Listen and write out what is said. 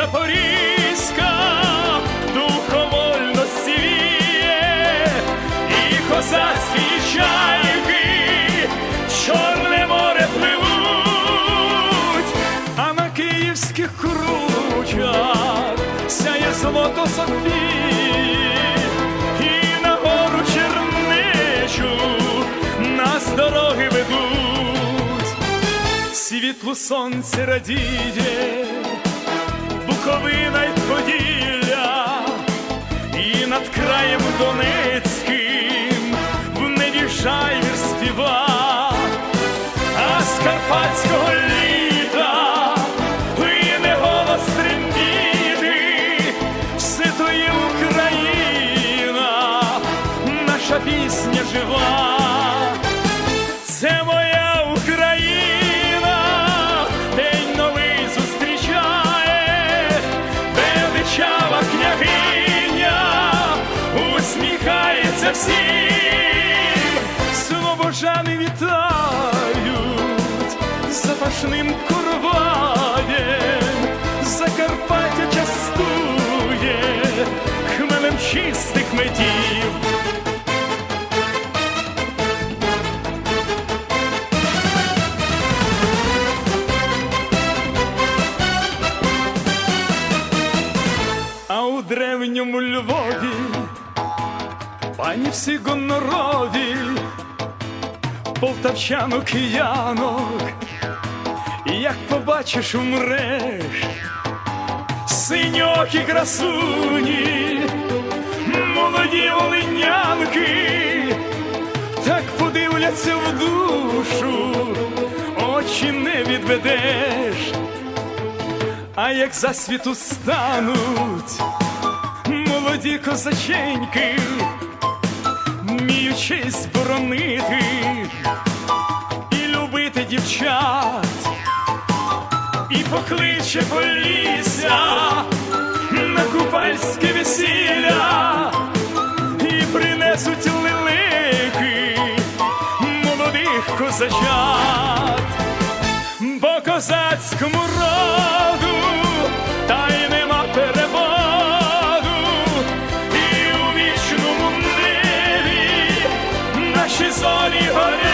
Запорізька, духовольності віє, і козацькі чайки в Чорне море пливуть, а на київських кручах сяє золото Софії, і на гору Чернечу нас дороги ведуть. Світлу сонце радіє, Буковина й Поділля, і над краєм Донецьким в небі співа, а з карпатського літа лине голос трембіти, все то є Україна, наша пісня жива. Усміхається всім, слобожани вітають запашним короваєм, пані всі гонорові, полтавчанок киянок, як побачиш, умреш, синьокі красуні, молоді волинянки, так подивляться в душу, очі не відведеш. А як засвіту стануть молоді козаченьки, міючись боронити і любити дівчат, і покличе полісся на купальське весілля, і принесуть лелеки молодих козачат. По козацькому роду, та й наші зорі горять.